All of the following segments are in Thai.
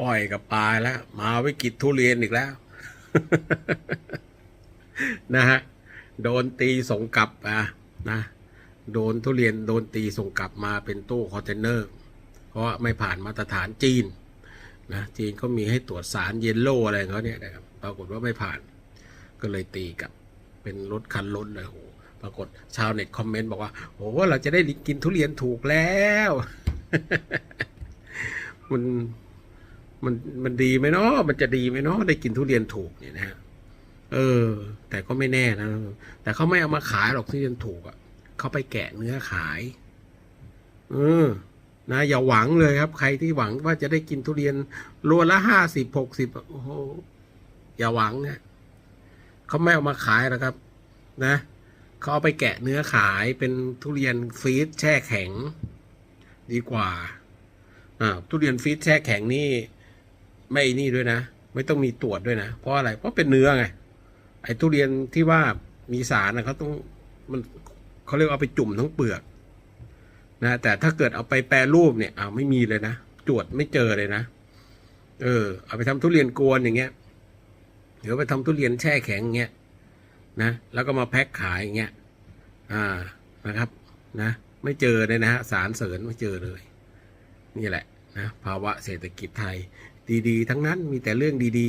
อ้อยกับปลายแล้ว มาวิกฤตทุเรียนอีกแล้ว นะฮะโดนตีส่งกลับอะนะโดนทุเรียนโดนตีส่งกลับมาเป็นตู้คอนเทนเนอร์ เพราะไม่ผ่านมาตรฐานจีนนะจีนเขามีให้ตรวจสารเยลโล่อะไรของเขาเนี่ยนะครับปรากฏว่าไม่ผ่าน ก็เลยตีกลับ เป็นรถคันล้นเลยโหปรากฏชาวเน็ตคอมเมนต์บอกว่าโอ้เราจะได้กินทุเรียนถูกแล้ว มัน มันมันดีไหมเนาะมันจะดีไหมเนาะได้กินทุเรียนถูกเนี่ยนะฮะเออ แต่ก็ไม่แน่นะ แต่เขาไม่เอามาขายหรอกทุเรียนถูกอะ่ะเขาไปแกะเนื้อขายเออนะอย่าหวังเลยครับ ใครที่หวังว่าจะได้กินทุเรียนโลละห้าสิบหกสิบโอ้โหอย่าหวังนี่ยเขาไม่เอามาขายหรอกครับ นะเขาเอาไปแกะเนื้อขายเป็นทุเรียนฟรีซแช่แข็ง ดีกว่าอ่าทุเรียนฟรีซแช่แข็งนี่ ไม่นี่ด้วยนะ ไม่ต้องมีตรวจด้วยนะ เพราะอะไรเพราะเป็นเนื้อไงไอ้ทุเรียนที่ว่ามีสารนะเขาต้องมันเขาเรียกเอาไปจุ่มทั้งเปลือกนะแต่ถ้าเกิดเอาไปแปรรูปเนี่ยอ้าวไม่มีเลยนะตรวจไม่เจอเลยนะเออ เอาไปทำทุเรียนกวนอย่างเงี้ยหรือไปทำทุเรียนแช่แข็งอย่างเงี้ยนะแล้วก็มาแพ็คขายอย่างเงี้ยอ่านะครับนะ ไม่เจอเลยนะฮะสารเสริญไม่เจอเลย นี่แหละนะภาวะเศรษฐกิจไทย ดีๆ ทั้งนั้นมีแต่เรื่องดี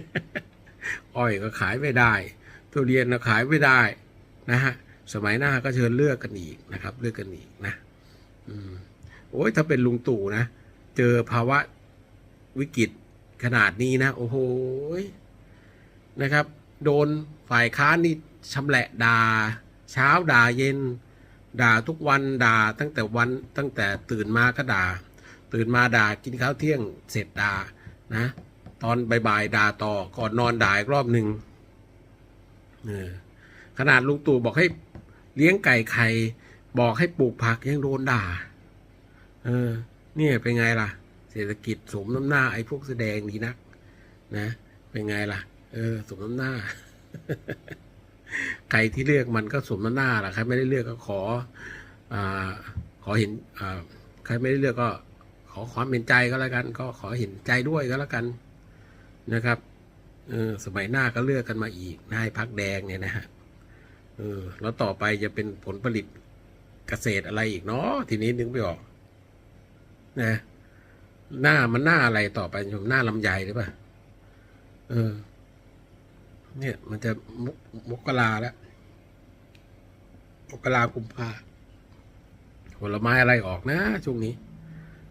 ๆ อ้อยก็ขายไม่ได้ ทุเรียนก็ขายไม่ได้นะฮะ สมัยหน้าก็เชิญเลือกกันอีกนะครับ เลือกกันอีกนะอืมโอ้ยถ้าเป็นลุงตู่นะ เจอภาวะวิกฤตขนาดนี้นะ โอ้โหนะครับ โดนฝ่ายค้านนี่ชำแหละด่า เช้าด่าเย็น ด่าทุกวันด่าตั้งแต่วันตั้งแต่ตื่นมาก็ด่า ตื่นมาด่ากินข้าวเที่ยงเสร็จด่านะ ตอนบ่ายๆด่าต่อก่อนนอนด่าอีกรอบหนึ่งออขนาดลุงตู่บอกให้เลี้ยงไก่ไข่บอกให้ปลูกผักยังโดนด่า เออ เนี่ยเป็นไงล่ะ เศรษฐกิจสมน้ำหน้าไอ้พวกแสดงดีนัก นะ เป็นไงล่ะ เออ สมน้ำหน้าใครที่เลือกมันก็สมน้ำหน้าล่ะใครไม่ได้เลือกก็ขอ อ่า ขอเห็น อ่า ใครไม่ได้เลือกก็ ขอความเห็นใจก็แล้วกัน ก็ขอเห็นใจด้วยก็แล้วกันนะครับเออสมัยหน้าก็เลือกกันมาอีกนายพักแดงเนี่ยนะฮะเออแล้วต่อไปจะเป็นผลผลิตเกษตรอะไรอีกเนาะทีนี้นึกไม่ออกนะหน้ามันหน้าอะไรต่อไปชมหน้าลำไยหรือเปล่าเออ เนี่ยมันจะมกมกราแล้วมกรากุมภาผลไม้อะไรออกนะช่วงนี้